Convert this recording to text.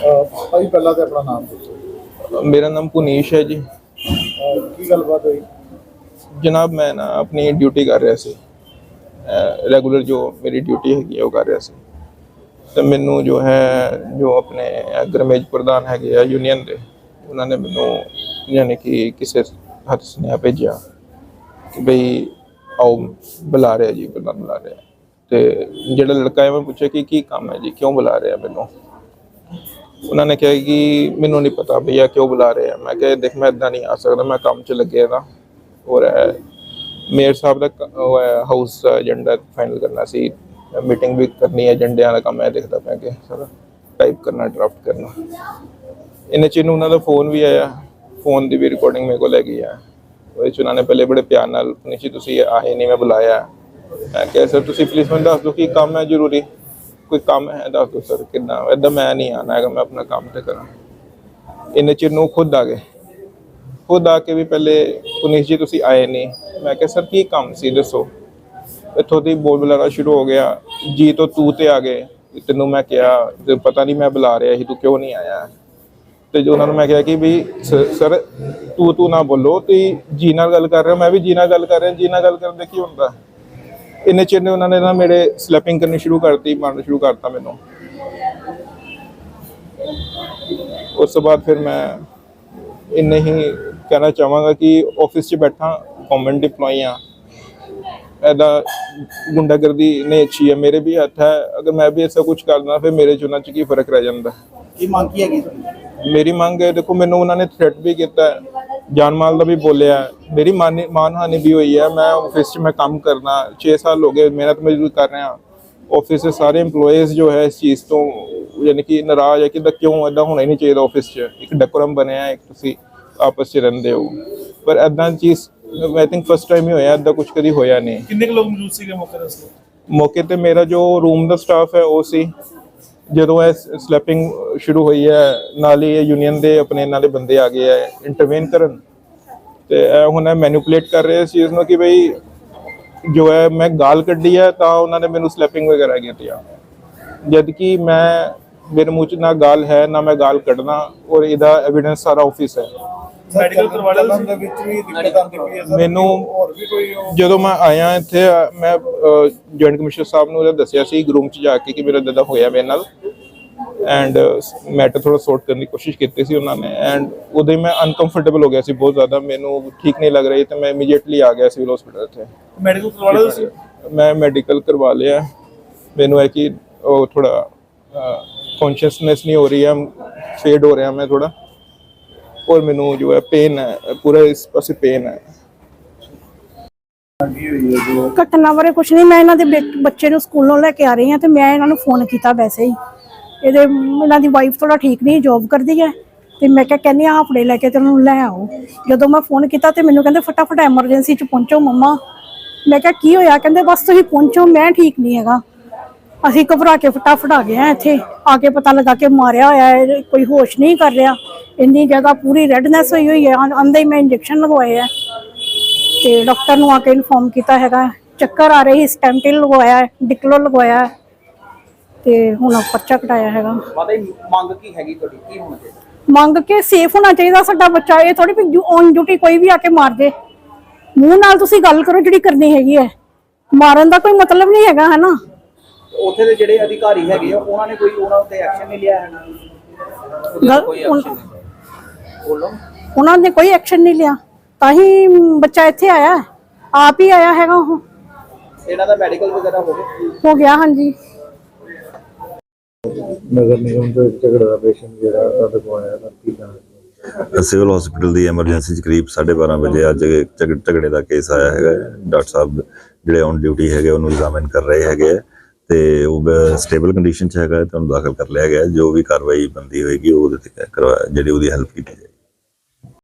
ਅਹ ਭਾਈ ਪਹਿਲਾਂ ਤੇ ਆਪਣਾ ਨਾਮ ਦੱਸੋ। ਮੇਰਾ ਨਾਮ ਪੁਨੀਸ਼ ਹੈ ਜੀ। ਅਹ ਕੀ ਗੱਲਬਾਤ ਹੋਈ? ਜਨਾਬ ਮੈਂ ਨਾ ਆਪਣੀ ਡਿਊਟੀ ਕਰ ਰਿਹਾ ਸੀ। ਰੈਗੂਲਰ ਜੋ ਮੇਰੀ ਡਿਊਟੀ ਹੈਗੀ ਹੈ ਉਹ ਕਰ ਰਿਹਾ ਸੀ। ਤੇ ਮੈਨੂੰ ਜੋ ਹੈ ਜੋ ਆਪਣੇ ਗਰਮੇਜ ਪ੍ਰਧਾਨ ਹੈਗੇ ਆ ਯੂਨੀਅਨ ਦੇ ਉਹਨਾਂ ਨੇ ਮੈਨੂੰ ਯਾਨੀ ਕਿ ਕਿਸੇ ਹੱਥ ਸੁਨੇਹਾ ਭੇਜਿਆ ਕਿ ਬਈ ਆਓ ਬੁਲਾ ਰਿਹਾ ਜੀ ਪ੍ਰਧਾਨ ਬੁਲਾ ਰਿਹਾ। ਤੇ ਜਿਹੜਾ ਲੜਕਾ ਹੈ ਮੈਂ ਪੁੱਛਿਆ ਕਿ ਕੀ ਕੰਮ ਹੈ ਜੀ ਕਿਉਂ ਬੁਲਾ ਰਿਹਾ ਮੈਨੂੰ? ਉਹਨਾਂ ਨੇ ਕਿਹਾ ਕਿ ਮੈਨੂੰ ਨਹੀਂ ਪਤਾ ਭਈਆ ਕਿਉਂ ਬੁਲਾ ਰਹੇ ਆ। ਮੈਂ ਕਿਹਾ, ਦੇਖ, ਮੈਂ ਇਦਾਂ ਨਹੀਂ ਆ ਸਕਦਾ, ਮੈਂ ਕੰਮ 'ਚ ਲੱਗਿਆ ਨਾ। ਔਰ ਮੇਅਰ ਸਾਹਿਬ ਦਾ ਉਹ ਹੈ ਹਾਊਸ ਏਜੰਡਾ ਫਾਈਨਲ ਕਰਨਾ ਸੀ। ਮੀਟਿੰਗ ਵੀ ਕਰਨੀ ਹੈ ਏਜੰਡਿਆਂ ਦਾ ਕੰਮ ਹੈ, ਦੇਖਦਾ ਪਿਆ ਕਿ ਸਾਰਾ ਟਾਈਪ ਕਰਨਾ ਡਰਾਫਟ ਕਰਨਾ। ਇਹਨੇ ਚ ਨੂੰ ਉਹਨਾਂ ਦਾ ਫੋਨ ਵੀ ਆਇਆ। ਫੋਨ ਦੀ ਵੀ ਰਿਕਾਰਡਿੰਗ ਮੇਰੇ ਕੋਲ ਹੈਗੀ ਆ। ਉਹਦੇ ਚ ਉਹਨਾਂ ਨੇ ਪਹਿਲੇ ਬੜੇ ਪਿਆਰ ਨਾਲ ਪੁਨੀਤ ਤੁਸੀਂ ਆਏ ਨਹੀਂ, ਮੈਂ ਬੁਲਾਇਆ। ਮੈਂ ਕਿਹਾ, ਸਰ, ਤੁਸੀਂ ਪਲੀਜ਼ ਮੈਨੂੰ ਦੱਸ ਦਿਓ ਕਿ ਕੰਮ ਹੈ ਜ਼ਰੂਰੀ? ਕੋਈ ਕੰਮ ਹੈ, ਦੱਸ ਦੋ ਸਰ ਕਿੰਨਾ ਏਦਾਂ ਮੈਂ ਨਹੀਂ ਆਣਾ ਹੈਗਾ, ਮੈਂ ਆਪਣਾ ਕੰਮ ਤੇ ਕਰਾਂ। ਇੰਨੇ ਚਿਰ ਨੂੰ ਖੁਦ ਆ ਗਏ। ਖੁਦ ਆ ਕੇ ਵੀ ਪਹਿਲੇ ਪੁਨੀਤ ਜੀ ਤੁਸੀਂ ਆਏ ਨਹੀਂ। ਮੈਂ ਕਿਹਾ, ਸਰ, ਕੀ ਕੰਮ ਸੀ? ਦੱਸੋ। ਇੱਥੋਂ ਦੀ ਬੋਲ ਬੁਲਾਣਾ ਸ਼ੁਰੂ ਹੋ ਗਿਆ। ਜੀ ਤੋਂ ਤੂੰ ਤੇ ਆ ਗਏ। ਵੀ ਤੈਨੂੰ ਮੈਂ ਕਿਹਾ ਪਤਾ ਨਹੀਂ ਮੈਂ ਬੁਲਾ ਰਿਹਾ ਸੀ, ਤੂੰ ਕਿਉਂ ਨਹੀਂ ਆਇਆ? ਤੇ ਜੋ ਉਹਨਾਂ ਨੂੰ ਮੈਂ ਕਿਹਾ ਕਿ ਵੀ ਸਰ ਤੂੰ ਤੂੰ ਨਾ ਬੋਲੋ, ਤੇ ਜੀ ਨਾਲ ਗੱਲ ਕਰ ਰਿਹਾ ਮੈਂ ਵੀ ਜੀ ਨਾਲ ਗੱਲ ਕਰ ਰਿਹਾ, ਜੀ ਨਾਲ ਗੱਲ ਕਰਨ ਦੇ ਕੀ ਹੁੰਦਾ? ਇੰਨੇ ਚਿਰ ਨੇ ਉਹਨਾਂ ਨੇ ਨਾ ਮੇਰੇ ਸਲੈਪਿੰਗ ਕਰਨੀ ਸ਼ੁਰੂ ਕਰਤੀ, ਮਾਰਨਾ ਸ਼ੁਰੂ ਕਰਤਾ ਮੈਨੂੰ। ਉਸ ਤੋਂ ਬਾਅਦ ਫਿਰ ਮੈਂ ਇੰਨੇ ਹੀ ਕਹਿਣਾ ਚਾਹਾਂਗਾ ਕਿ ਆਫਿਸ 'ਚ ਬੈਠਾ ਗਵਰਨਮੈਂਟ EMPLOYE ਆ ਐਦਾ ਗੁੰਡਾਗਰਦੀ ਨੇ ਅੱਛੀ ਹੈ, ਮੇਰੇ ਵੀ ਹੱਥ ਹੈ। ਅਗਰ ਮੈਂ ਵੀ ਐਸਾ ਕੁਝ ਕਰਦਾ, ਫਿਰ ਮੇਰੇ ਚ ਚ ਕੀ ਫ਼ਰਕ ਰਹਿ ਜਾਂਦਾ? ਕੀ ਮੰਗ ਕੀ ਹੈਗੀ ਤੁਹਾਡੀ? ਮੇਰੀ ਮੰਗ ਹੈ ਦੇਖੋ ਮੈਨੂੰ ਉਹਨਾਂ ਨੇ ਥ੍ਰੈਟ ਵੀ ਕੀਤਾ ਜਾਨ ਮਾਲ ਦਾ ਵੀ ਬੋਲਿਆ ਮੇਰੀ ਮਾਨੀ- ਮਾਨਹਾਨੀ ਵੀ ਹੋਈ ਹੈ ਮੈਂ ਆਫਿਸ 'ਚ ਮੈਂ ਕੰਮ ਕਰਨਾ 6 ਸਾਲ ਹੋ ਗਏ ਮਿਹਨਤ ਮਜ਼ਦੂਰੀ ਕਰ ਰਿਹਾ ਆਫਿਸ ਦੇ ਸਾਰੇ EMPLOYEES ਜੋ ਹੈ ਇਸ ਚੀਜ਼ ਤੋਂ ਯਾਨੀ ਕਿ ਨਾਰਾਜ਼ ਹੈ ਕਿ ਦਾ ਕਿਉਂ ਐਦਾਂ ਹੋਣਾ ਹੀ ਨਹੀਂ ਚਾਹੀਦਾ ਆਫਿਸ 'ਚ। ਇੱਕ ਡੈਕੋਰਮ ਬਣਿਆ ਇੱਕ ਤੁਸੀਂ ਆਪਸ 'ਚ ਰਹਿੰਦੇ ਹੋ। ਪਰ ਐਦਾਂ ਚੀਜ਼ ਆਈ ਥਿੰਕ ਫਸਟ ਟਾਈਮ ਹੀ ਹੋਇਆ ਐਦਾਂ ਕੁਝ ਕਦੀ ਹੋਇਆ ਨਹੀਂ। ਕਿੰਨੇ ਕੁ ਲੋਕ ਮੌਜੂਦ ਸੀਗੇ ਮੌਕੇ ਤੇ? ਮੌਕੇ ਤੇ ਮੇਰਾ ਜੋ ਰੂਮ ਦਾ ਸਟਾਫ ਹੈ ਉਹ ਸੀ। ਜਦੋਂ ਇਹ ਸਲੈਪਿੰਗ ਸ਼ੁਰੂ ਹੋਈ ਹੈ, ਨਾਲ ਹੀ ਇਹ ਯੂਨੀਅਨ ਦੇ ਆਪਣੇ ਇਹਨਾਂ ਦੇ ਬੰਦੇ ਆ ਗਏ ਹੈ ਇੰਟਰਵੈਨ ਕਰਨ। ਤੇ ਇਹ ਹੁਣ ਮੈਨੂਪੂਲੇਟ ਕਰ ਰਹੇ ਸੀ ਇਸ ਨੂੰ ਕਿ ਬਈ ਜੋ ਹੈ ਮੈਂ ਗਾਲ ਕੱਢੀ ਹੈ, ਤਾਂ ਉਹਨਾਂ ਨੇ ਮੈਨੂੰ ਸਲੈਪਿੰਗ ਵਗੈਰਾ ਕੀਤੀਆਂ ਜਦ ਕਿ ਮੈਂ ਮੇਰੇ ਮੂੰਹ 'ਚ ਨਾ ਗਾਲ ਹੈ, ਨਾ ਮੈਂ ਗਾਲ ਕੱਢਣਾ, ਔਰ ਇਹਦਾ ਐਵੀਡੈਂਸ ਸਾਰਾ ਆਫਿਸ ਹੈ। ਮੈਡੀਕਲ ਕਰਵਾ ਲਿਆ? ਦੇ ਵਿੱਚ ਵੀ ਦਿੱਕਤ ਆਉਂਦੀ ਪਈ ਹੈ ਸਰ ਮੈਨੂੰ ਹੋਰ ਵੀ ਕੋਈ ਜਦੋਂ ਮੈਂ ਆਇਆ ਇੱਥੇ ਮੈਂ ਜੁਆਇੰਟ ਕਮਿਸ਼ਨਰ ਸਾਹਿਬ ਨੂੰ ਉਹਦਾ ਦੱਸਿਆ ਸੀ ਗਰੂਮ ਚ ਜਾ ਕੇ ਕਿ ਮੇਰਾ ਦਦਾ ਹੋਇਆ ਮੇਰੇ ਨਾਲ। ਐਂਡ ਮੈਟਰ ਥੋੜਾ ਸੌਰਟ ਕਰਨ ਦੀ ਕੋਸ਼ਿਸ਼ ਕੀਤੀ ਸੀ ਉਹਨਾਂ ਨੇ। ਐਂਡ ਉਦੋਂ ਹੀ ਮੈਂ ਅਨਕੰਫਰਟੇਬਲ ਹੋ ਗਿਆ ਸੀ ਬਹੁਤ ਜ਼ਿਆਦਾ। ਮੈਨੂੰ ਠੀਕ ਨਹੀਂ ਲੱਗ ਰਹੀ ਤੇ ਮੈਂ ਇਮੀਡੀਏਟਲੀ ਆ ਗਿਆ ਸਿਵਲ ਹਸਪੀਟਲ ਇੱਥੇ। ਮੈਡੀਕਲ ਕਰਵਾ ਲਿਆ ਤੁਸੀਂ? ਮੈਂ ਮੈਡੀਕਲ ਕਰਵਾ ਲਿਆ। ਮੈਨੂੰ ਹੈ ਕਿ ਉਹ ਥੋੜਾ ਕੌਨਸ਼ੀਅਸਨੈਸ ਨਹੀਂ ਹੋ ਰਹੀ ਹੈ ਫੇਡ ਹੋ ਰਿਹਾ ਮੈਂ ਥੋੜਾ ਔਰ ਮੈਨੂੰ ਜੋ ਹੈ ਪੇਨ ਹੈ, ਪੂਰਾ ਇਸ ਪਾਸੇ ਪੇਨ ਹੈ। ਘਟਨਾ ਬਾਰੇ ਕੁਝ ਨਹੀਂ, ਮੈਂ ਇਹਨਾਂ ਦੇ ਬੇ- ਬੱਚੇ ਨੂੰ ਸਕੂਲੋਂ ਲੈ ਕੇ ਆ ਰਹੀ ਹਾਂ ਤੇ ਮੈਂ ਇਹਨਾਂ ਨੂੰ ਫੋਨ ਕੀਤਾ ਵੈਸੇ ਹੀ। ਇਹਦੇ ਇਹਨਾਂ ਦੀ ਵਾਈਫ ਥੋੜਾ ਠੀਕ ਨਹੀਂ ਜੌਬ ਕਰਦੀ ਹੈ ਤੇ ਮੈਂ ਕਿਹਾ, ਕਹਿੰਦੀ ਆ ਆਪਣੇ ਲੈ ਕੇ ਤੇ ਉਹਨੂੰ ਲੈ ਆਓ। ਜਦੋਂ ਮੈਂ ਫੋਨ ਕੀਤਾ ਤੇ ਮੈਨੂੰ ਕਹਿੰਦੇ, ਫਟਾਫਟ ਐਮਰਜੈਂਸੀ ਚ ਪਹੁੰਚੋ ਮੰਮਾ। ਮੈਂ ਕਿਹਾ, ਕੀ ਹੋਇਆ? ਕਹਿੰਦੇ, ਬਸ ਤੁਸੀਂ ਪਹੁੰਚੋ, ਮੈਂ ਠੀਕ ਨਹੀਂ ਹੈਗਾ। ਅਸੀਂ ਘਬਰਾ ਕੇ ਫਟਾਫਟ ਆ ਗਏ ਆ ਇੱਥੇ। ਆ ਕੇ ਪਤਾ ਲੱਗਾ ਕਿ ਮਾਰਿਆ ਹੋਇਆ ਹੈ, ਕੋਈ ਹੋਸ਼ ਨਹੀਂ ਕਰ ਰਿਹਾ। ਇੰਨੀ ਜ਼ਿਆਦਾ ਪੂਰੀ ਰੈਡਨੈਸ ਹੋਈ ਹੋਈ ਹੈ ਅੰਦਰ ਹੀ ਮੈਂ ਇੰਜੈਕਸ਼ਨ ਲਗਵਾਏ ਆ। ਤੇ ਡਾਕਟਰ ਨੂੰ ਆ ਕੇ ਇਨਫੋਰਮ ਕੀਤਾ ਹੈਗਾ। ਚੱਕਰ ਆ ਰਹੀ ਸਟੈਂਟਿਲ ਲਗਵਾਇਆ ਹੈ, ਡਿਕਲੋ ਲਗਵਾਇਆ। ਹੈ, ਤੇ ਹੁਣ ਪਰਚਾ ਕਟਾਇਆ ਹੈਗਾ। ਮਾਤਾ ਜੀ ਮੰਗ ਕੀ ਹੈਗੀ ਤੁਹਾਡੀ? ਕੀ ਹੋਣਾ ਚਾਹੀਦਾ? ਮੰਗ ਕੇ ਸੇਫ ਹੋਣਾ ਚਾਹੀਦਾ ਸਾਡਾ ਬੱਚਾ। ਇਹ ਥੋੜੀ ਵੀ ਔਨ ਡਿਊਟੀ ਕੋਈ ਵੀ ਆ ਕੇ ਮਾਰ ਦੇ। ਮੂੰਹ ਨਾਲ ਤੁਸੀਂ ਗੱਲ ਕਰੋ ਜਿਹੜੀ ਕਰਨੀ ਹੈਗੀ ਹੈ। ਮਾਰਨ ਦਾ ਕੋਈ ਮਤਲਬ ਨਹੀਂ ਹੈਗਾ ਹੈ ਨਾ ਉੱਥੇ ਦੇ ਜਿਹੜੇ ਅਧਿਕਾਰੀ ਹੈਗੇ ਆ ਉਹਨਾਂ ਨੇ ਕੋਈ ਉਹਨਾਂ ਉੱਤੇ ਐਕਸ਼ਨ ਨਹੀਂ ਲਿਆ ਹੈਗਾ? ਉਹਦੇ ਗੱਲ- ਕੋਈ ਐਕਸ਼ਨ ਨਹੀਂ ਉਹਨਾਂ ਨੇ ਕੋਈ ਐਕਸ਼ਨ ਨਹੀਂ ਲਿਆ। ਤਾਂ ਹੀ ਬੱਚਾ ਇੱਥੇ ਆਇਆ ਹੈ। ਆਪ ਹੀ ਆਇਆ ਹੈਗਾ ਉਹ। ਇਹਨਾਂ ਦਾ ਮੈਡੀਕਲ ਵਗੈਰਾ ਹੋ ਗਿਆ? ਹੋ ਗਿਆ ਹਾਂਜੀ। ਨਗਰ ਨਿਗਮ ਤੋਂ ਇੱਕ ਝਗੜੇ ਦਾ ਪੇਸ਼ੈਂਟ ਜਿਹੜਾ ਤੁਹਾਡੇ ਕੋਲ ਆਇਆ ਤਾਂ ਕੀ ਜਾਣਦੇ ਸਿਵਲ ਹਸਪੀਟਲ ਦੀ ਐਮਰਜੈਂਸੀ ਚ ਕਰੀਬ 12:30 ਵਜੇ ਅੱਜ ਝਗ- ਝਗੜੇ ਦਾ ਕੇਸ ਆਇਆ ਹੈਗਾ। ਹੈ। ਡਾਕਟਰ ਸਾਹਿਬ ਜਿਹੜੇ ਔਨ ਡਿਊਟੀ ਹੈਗੇ ਉਹਨੂੰ ਐਗਜ਼ਾਮਿਨ ਕਰ ਰਹੇ ਹੈਗੇ ਤੇ ਉਹ ਸਟੇਬਲ ਕੰਡੀਸ਼ਨ ਚ ਹੈਗਾ ਹੈ ਤੇ ਉਹਨੂੰ ਦਾਖਲ ਕਰ ਲਿਆ ਗਿਆ ਹੈ। ਜੋ ਵੀ ਕਾਰਵਾਈ ਬੰਦੀ ਹੋਏਗੀ ਉਹ ਉਹਦੇ ਤੇ ਕਰਵਾ ਜਿਹੜੀ ਉਹਦੀ ਹੈਲਪ ਕੀਤੀ ਜਾਏਗੀ।